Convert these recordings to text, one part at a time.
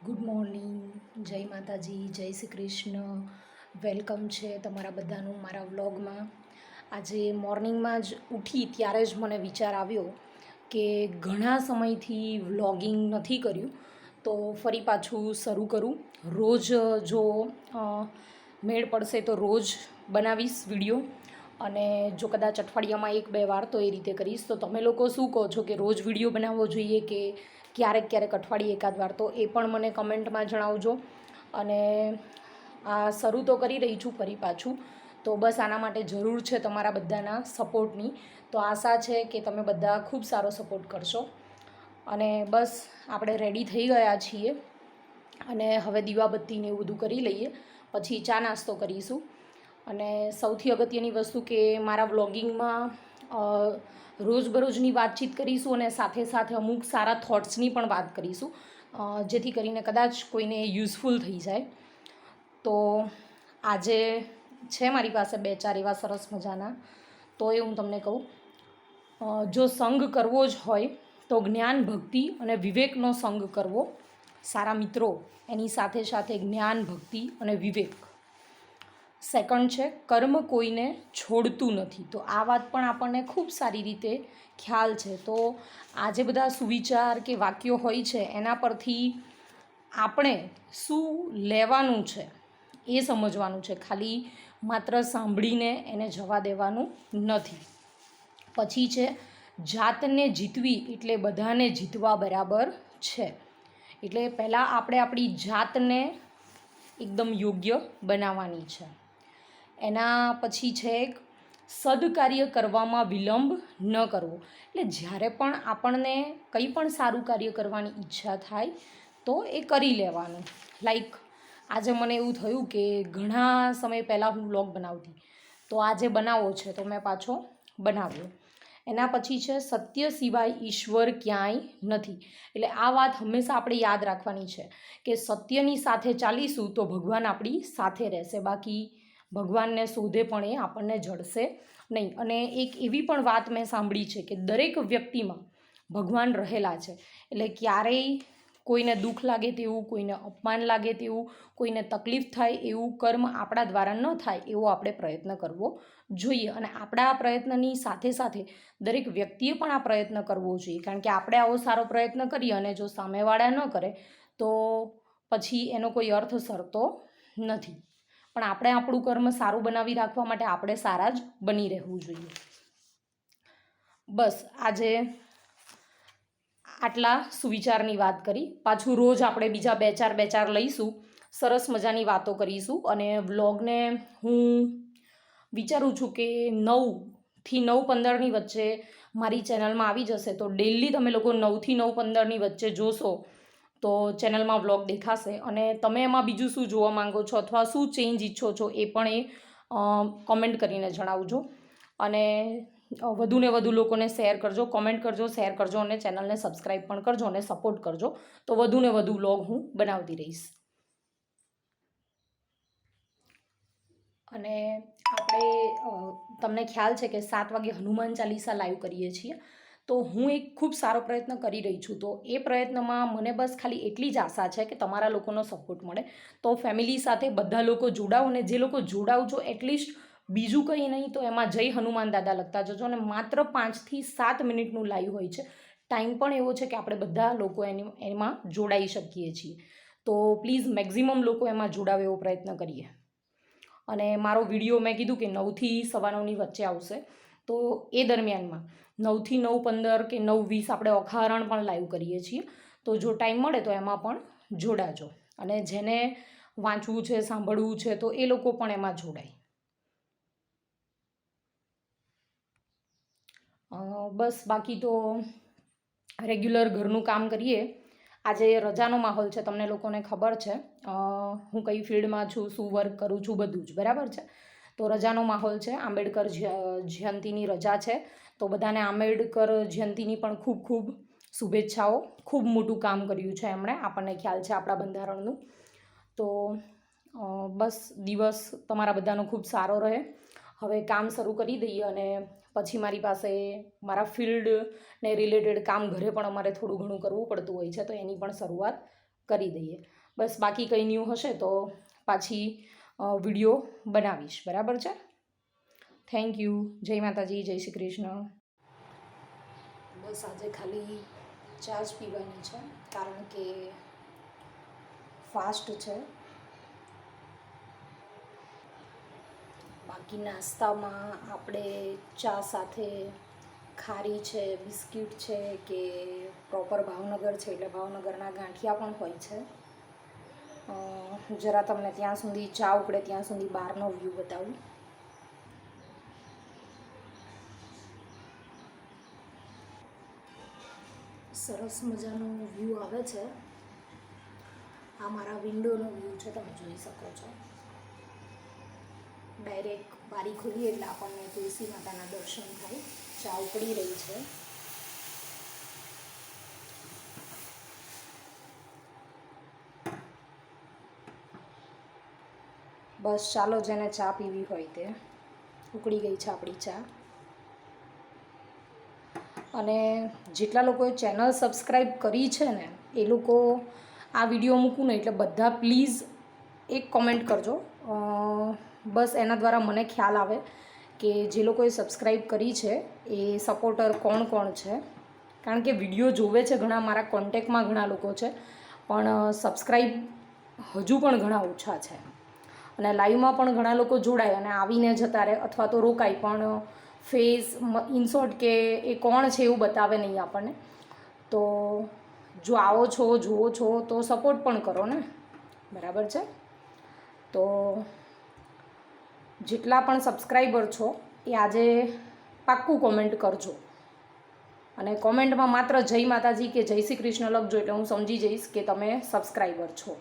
Good morning, જય માતાજી, જય શ્રી કૃષ્ણ. વેલકમ છે તમારા બધાનું મારા વ્લોગમાં. આજે મોર્નિંગમાં જ ઉઠી ત્યારે જ મને વિચાર આવ્યો કે ઘણા સમયથી વ્લોગિંગ નથી કર્યું, તો ફરી પાછું શરૂ કરું. રોજ જો મેળ પડશે તો રોજ બનાવીશ વીડિયો. અને જો કદાચ અઠવાડિયામાં એક બે વાર તો એ રીતે કરીશ. તો તમે લોકો શું કહો છો કે રોજ વીડિયો બનાવવો જોઈએ કે ક્યારેક ક્યારેક અઠવાડિયે એકાદ વાર. તો એ પણ મને કમેન્ટમાં જણાવજો. અને આ શરૂ તો કરી રહી છું ફરી પાછું. તો બસ આના માટે જરૂર છે તમારા બધાના સપોર્ટની. તો આશા છે કે તમે બધા ખૂબ સારો સપોર્ટ કરશો. અને બસ આપણે રેડી થઈ ગયા છીએ. અને હવે દીવાબત્તીને એવું બધું કરી લઈએ. પછી ચા નાસ્તો કરીશું. અને સૌથી અગત્યની વસ્તુ કે મારા વ્લોગિંગમાં રોજબરોજની વાતચીત કરીશું અને સાથે સાથે અમુક સારા થોટ્સની પણ વાત કરીશું. જેથી કરીને કદાચ કોઈને યુઝફુલ થઈ જાય. તો આજે છે મારી પાસે બે ચાર એવા સરસ મજાના. તો એ હું તમને કહું. જો સંગ કરવો જ હોય, તો જ્ઞાન, ભક્તિ અને વિવેકનો સંગ કરવો. સારા મિત્રો, એની સાથે સાથે જ્ઞાન, ભક્તિ અને વિવેક. સેકન્ડ છે, કર્મ કોઈને છોડતું નથી. તો આ વાત પણ આપણને ખૂબ સારી રીતે ખ્યાલ છે. તો આ જે બધા સુવિચાર કે વાક્યો હોય છે, એના પરથી આપણે શું લેવાનું છે એ સમજવાનું છે. ખાલી માત્ર સાંભળીને એને જવા દેવાનું નથી. પછી છે, જાતને જીતવી એટલે બધાને જીતવા બરાબર છે. એટલે પહેલાં આપણે આપણી જાતને એકદમ યોગ્ય બનાવવાની છે. એના પછી છે એક, સદકાર્ય કરવામાં વિલંબ ન કરવો. એટલે જ્યારે પણ આપણને કંઈ પણ સારું કાર્ય કરવાની ઈચ્છા થાય, તો એ કરી લેવાનું. લાઈક આજે મને એવું થયું કે ઘણા સમય પહેલાં હું બ્લોગ બનાવતી. તો આજે બનાવવો છે, તો મેં પાછો બનાવ્યો. એના પછી છે, સત્ય સિવાય ઈશ્વર ક્યાંય નથી. એટલે આ વાત હંમેશા આપણે યાદ રાખવાની છે કે સત્યની સાથે ચાલીશું તો ભગવાન આપણી સાથે રહેશે. બાકી ભગવાનને શોધે પણ એ આપણને જડશે નહીં. અને એક એવી પણ વાત મેં સાંભળી છે કે દરેક વ્યક્તિમાં ભગવાન રહેલા છે. એટલે ક્યારેય કોઈને દુઃખ લાગે તેવું, કોઈને અપમાન લાગે તેવું, કોઈને તકલીફ થાય એવું કર્મ આપણા દ્વારા ન થાય એવો આપણે પ્રયત્ન કરવો જોઈએ. અને આપણા આ પ્રયત્નની સાથે સાથે દરેક વ્યક્તિએ પણ આ પ્રયત્ન કરવો જોઈએ. કારણ કે આપણે આવો સારો પ્રયત્ન કરીએ અને જો સામેવાળા ન કરે તો પછી એનો કોઈ અર્થ સરતો નથી. પણ આપણે આપણું કર્મ સારું બનાવી રાખવા માટે આપણે સારા જ બની રહેવું જોઈએ. બસ, આજે આટલા સુવિચારની વાત કરી. પાછું રોજ આપણે બીજા બે ચાર બે ચાર લઈશું. સરસ મજાની વાતો કરીશું અને વ્લોગને હું વિચારું છું કે નવથી નવ પંદરની વચ્ચે મારી ચેનલમાં આવી જશે. તો ડેલી તમે લોકો નવથી નવ પંદરની વચ્ચે જોશો તો ચેનલમાં વ્લોગ દેખાશે. અને તમે એમાં બીજું શું જોવા માંગો છો અથવા શું ચેન્જ ઈચ્છો છો એ પણ એ કોમેન્ટ કરીને જણાવજો. અને વધુને વધુ લોકોને શેર કરજો કોમેન્ટ કરજો, શેર કરજો અને ચેનલને સબસ્ક્રાઈબ પણ કરજો અને સપોર્ટ કરજો. તો વધુને વધુ વ્લોગ હું બનાવતી રહીશ. અને આપણે તમને ખ્યાલ છે કે સાત વાગે હનુમાન ચાલીસા લાઈવ કરીએ છીએ. તો હું એક ખૂબ સારો પ્રયત્ન કરી રહી છું. તો એ પ્રયત્નમાં મને બસ ખાલી એટલી જ આશા છે કે તમારા લોકોનો સપોર્ટ મળે. તો ફેમિલી સાથે બધા લોકો જોડાઓ અને જે લોકો જોડાવ છો એટલીસ્ટ બીજું કંઈ નહીં તો એમાં જય હનુમાન દાદા લખતા જજો. અને માત્ર પાંચથી સાત મિનિટનું લાઈવ હોય છે. ટાઈમ પણ એવો છે કે આપણે બધા લોકો એની, એમાં જોડાઈ શકીએ છીએ. તો પ્લીઝ મેક્ઝિમમ લોકો એમાં જોડાવે એવો પ્રયત્ન કરીએ. અને મારો વીડિયો મેં કીધું કે નવથી સવા નવની વચ્ચે આવશે. તો એ દરમિયાનમાં નવથી નવ પંદર કે નવ વીસ આપણે અખારણ પણ લાઈવ કરીએ છીએ. તો જો ટાઈમ મળે તો એમાં પણ જોડાજો. અને જેને વાંચવું છે, સાંભળવું છે, તો એ લોકો પણ એમાં જોડાય. બસ બાકી તો રેગ્યુલર ઘરનું કામ કરીએ. આજે રજાનો માહોલ છે, તમને લોકોને ખબર છે. હું કઈ ફિલ્ડમાં છું, શું વર્ક કરું છું, બધું જ. બરાબર છે? તો રજાનો માહોલ છે. આંબેડકર જયંતિની રજા છે. તો બધાને આંબેડકર જયંતીની પણ ખૂબ ખૂબ શુભેચ્છાઓ. ખૂબ મોટું કામ કર્યું છે એમણે. આપણને ખ્યાલ છે આપણા બંધારણનું. તો બસ દિવસ તમારા બધાનો ખૂબ સારો રહે. હવે કામ શરૂ કરી દઈએ અને પછી મારી પાસે મારા ફિલ્ડને રિલેટેડ કામ ઘરે પણ અમારે થોડું ઘણું કરવું પડતું હોય છે તો એની પણ શરૂઆત કરી દઈએ. બસ બાકી કંઈ ન્યૂ હશે તો પાછી વીડિયો બનાવીશ. બરાબર છે? થેન્ક યુ જય માતાજી, જય શ્રી કૃષ્ણ. બસ આજે ખાલી ચા જ પીવાની છે, કારણ કે ફાસ્ટ છે. બાકી નાસ્તામાં આપણે ચા સાથે ખારી છે, બિસ્કિટ છે, કે પ્રોપર ભાવનગર છે, એટલે ભાવનગરના ગાંઠિયા પણ હોય છે. જરા તમને ત્યાં સુધી ચા ઉકળે ત્યાં સુધી બહારનો વ્યૂ બતાવું. સરસ મજાનો વ્યૂ આવે છે. આ મારા વિન્ડોનો વ્યૂ છે, તમે જોઈ શકો છો. ડાયરેક્ટ બારી ખુલી એટલે આપણને તુલસી માતાના દર્શન થાય. ચા ઉકળી રહી છે. બસ ચાલો જેને ચા પીવી હોય તે. ઉકળી ગઈ છે આપણી ચા. અને જેટલા લોકોએ ચેનલ સબસ્ક્રાઈબ કરી છે ને, એ લોકો આ વીડિયો મૂકું ને એટલે બધા પ્લીઝ એક કોમેન્ટ કરજો. બસ એના દ્વારા મને ખ્યાલ આવે કે જે લોકોએ સબસ્ક્રાઈબ કરી છે, એ સપોર્ટર કોણ કોણ છે? કારણ કે વીડિયો જોવે છે ઘણા, મારા કોન્ટેક્ટમાં ઘણા લોકો છે, પણ સબસ્ક્રાઈબ હજુ પણ ઘણા ઓછા છે. અને લાઈવમાં પણ ઘણા લોકો જોડાય અને આવીને જતા રહે અથવા તો રોકાય, પણ ફેસ ઇનશોર્ટ કે એ કોણ છે એવું બતાવે નહીં આપણને. તો જો આવો છો, જુઓ છો, તો સપોર્ટ પણ કરો ને. બરાબર છે? તો જેટલા પણ સબસ્ક્રાઈબર છો, એ આજે પાક્કું કોમેન્ટ કરજો. અને કોમેન્ટમાં માત્ર જય માતાજી કે જય શ્રી કૃષ્ણ લખજો એટલે હું સમજી જઈશ કે તમે સબસ્ક્રાઈબર છો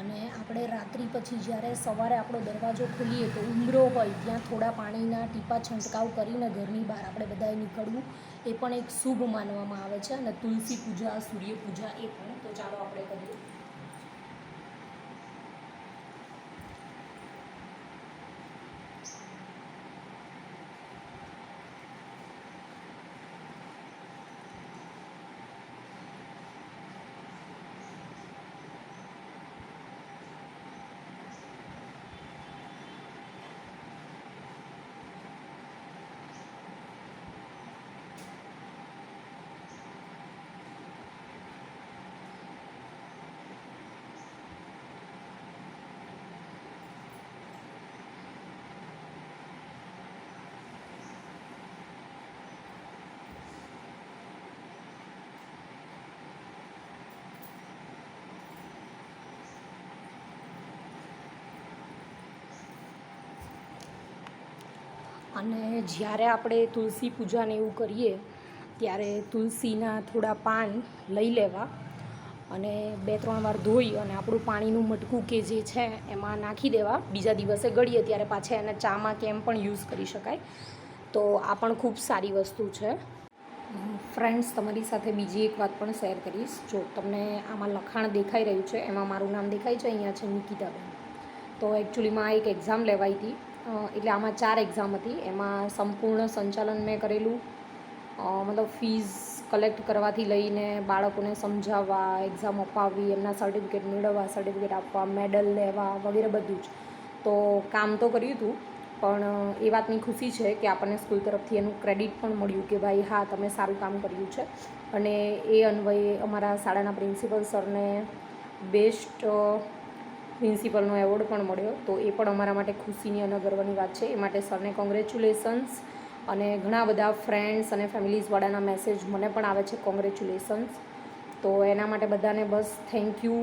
અને આપણે રાત્રિ પછી જ્યારે સવારે આપણો દરવાજો ખોલીએ તો ઉંબરો હોય ત્યાં થોડા પાણીના ટીપા છંટકાવ કરીને ઘરની બહાર આપણે બધાએ નીકળવું, એ પણ એક શુભ માનવામાં આવે છે. અને તુલસી પૂજા સૂર્ય પૂજા એ પણ. તો ચાલો આપણે કરીએ. અને જ્યારે આપણે તુલસી પૂજાને એવું કરીએ, ત્યારે તુલસીના થોડા પાન લઈ લેવા અને બે ત્રણ વાર ધોઈ અને આપણું પાણીનું મટકું કે જે છે એમાં નાખી દેવા. બીજા દિવસે ગળીએ ત્યારે પાછા એને ચામાં કેમ પણ યુઝ કરી શકાય. તો આ પણ ખૂબ સારી વસ્તુ છે. ફ્રેન્ડ્સ, તમારી સાથે બીજી એક વાત પણ શેર કરીશ. જો તમને આમાં લખાણ દેખાઈ રહ્યું છે, એમાં મારું નામ દેખાય છે, અહીંયા છે નિકિતાબેન. તો એકચ્યુઅલીમાં એક એક્ઝામ લેવાઈ હતી. એટલે આમાં ચાર એક્ઝામ હતી. એમાં સંપૂર્ણ સંચાલન મેં કરેલું. મતલબ ફીઝ કલેક્ટ કરવાથી લઈને બાળકોને સમજાવવા એક્ઝામ અપાવવી, એમના સર્ટિફિકેટ મેળવવા સર્ટિફિકેટ આપવા મેડલ લેવા વગેરે બધું જ. તો કામ તો કર્યું હતું, પણ એ વાતની ખુશી છે કે આપણને સ્કૂલ તરફથી એનું ક્રેડિટ પણ મળ્યું કે ભાઈ, હા, તમે સારું કામ કર્યું છે. અને એ અન્વયે અમારા શાળાના પ્રિન્સિપલ સરને બેસ્ટ પ્રિન્સિપલનો એવોર્ડ પણ મળ્યો. તો એ પણ અમારા માટે ખુશીની અને ગર્વની વાત છે. એ માટે સરને કોંગ્રેચ્યુલેશન્સ અને ઘણા બધા ફ્રેન્ડ્સ અને ફેમિલીઝવાળાના મેસેજ મને પણ આવે છે કોંગ્રેચ્યુલેશન્સ તો એના માટે બધાને બસ થેન્ક યુ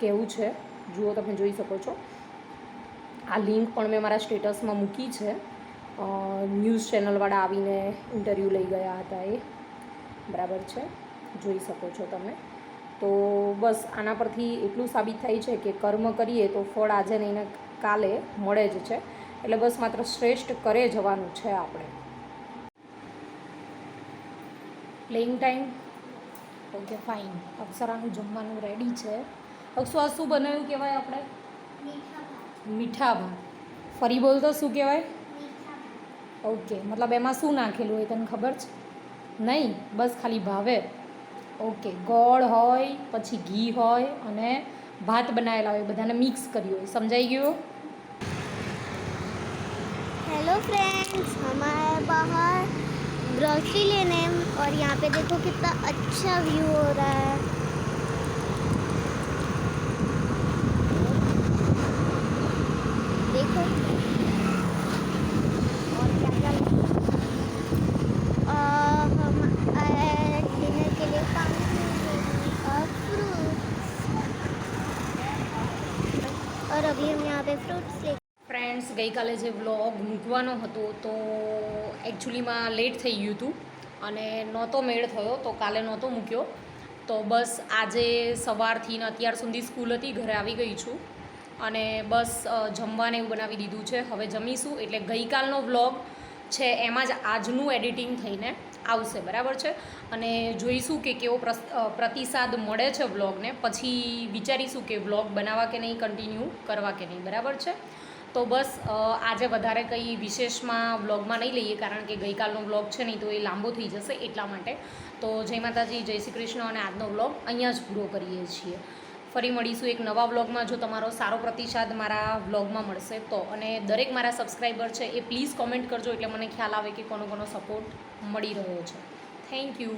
કહેવું છે. જુઓ તમે જોઈ શકો છો. આ લિંક પણ મેં મારા સ્ટેટસમાં મૂકી છે. ન્યૂઝ ચેનલવાળા આવીને ઇન્ટરવ્યૂ લઈ ગયા હતા એ. બરાબર છે? જોઈ શકો છો તમે. તો બસ આના પરથી એટલું સાબિત થાય છે કે કર્મ કરીએ તો ફળ આજે નહીં કાલે મળે જ છે. એટલે બસ માત્ર શ્રેષ્ઠ કરે જવાનું છે આપણે. પ્લેઇંગ ટાઈમ ઓકે ફાઇન અક્ષરાનું જમવાનું રેડી છે. અક્ષુ આ શું બનાવ્યું કહેવાય આપણે? મીઠા ભાત ફરી બોલ તો શું કહેવાય? ઓકે મતલબ એમાં શું નાખેલું હોય તને ખબર છે? નહીં બસ ખાલી ભાવે. ઓકે ગોળ હોય પછી ઘી હોય અને ભાત બનાવેલા હોય બધાને મિક્સ કર્યું હોય સમજાઈ ગયું हेलो फ्रेंड्स हमारे बाहर ग्रोसरी लेने हैं और यहाँ पे देखो कितना अच्छा व्यू हो रहा है ગઈકાલે જે વ્લોગ મૂકવાનો હતો તો એકચ્યુઅલીમાં લેટ થઈ ગયું હતું અને નહોતો મેળ થયો તો કાલે નહોતો મૂક્યો. તો બસ આજે સવારથી ને અત્યાર સુધી સ્કૂલ હતી, ઘરે આવી ગઈ છું. અને બસ જમવાને એવું બનાવી દીધું છે. હવે જમીશું એટલે ગઈકાલનો વ્લોગ છે એમાં જ આજનું એડિટિંગ થઈને આવશે, બરાબર છે? અને જોઈશું કે કેવો પ્રતિસાદ મળે છે વ્લોગને પછી વિચારીશું કે વ્લોગ બનાવવા કે નહીં કન્ટિન્યુ કરવા કે નહીં, બરાબર છે? તો બસ આજે વધારે કંઈ વિશેષમાં વ્લોગમાં નહીં લઈએ, કારણ કે ગઈકાલનો વ્લોગ છે નહીં, તો એ લાંબો થઈ જશે એટલા માટે. તો જય માતાજી, જય શ્રી કૃષ્ણ અને આજનો વ્લોગ અહીંયા જ પૂરો કરીએ છીએ. ફરી મળીશું એક નવા વ્લોગમાં. જો તમારો સારો પ્રતિસાદ મારા વ્લોગમાં મળશે, તો અને દરેક મારા સબસ્ક્રાઈબર છે, એ પ્લીઝ કોમેન્ટ કરજો, એટલે મને ખ્યાલ આવે કે કોનો કોનો સપોર્ટ મળી રહ્યો છે. Thank you.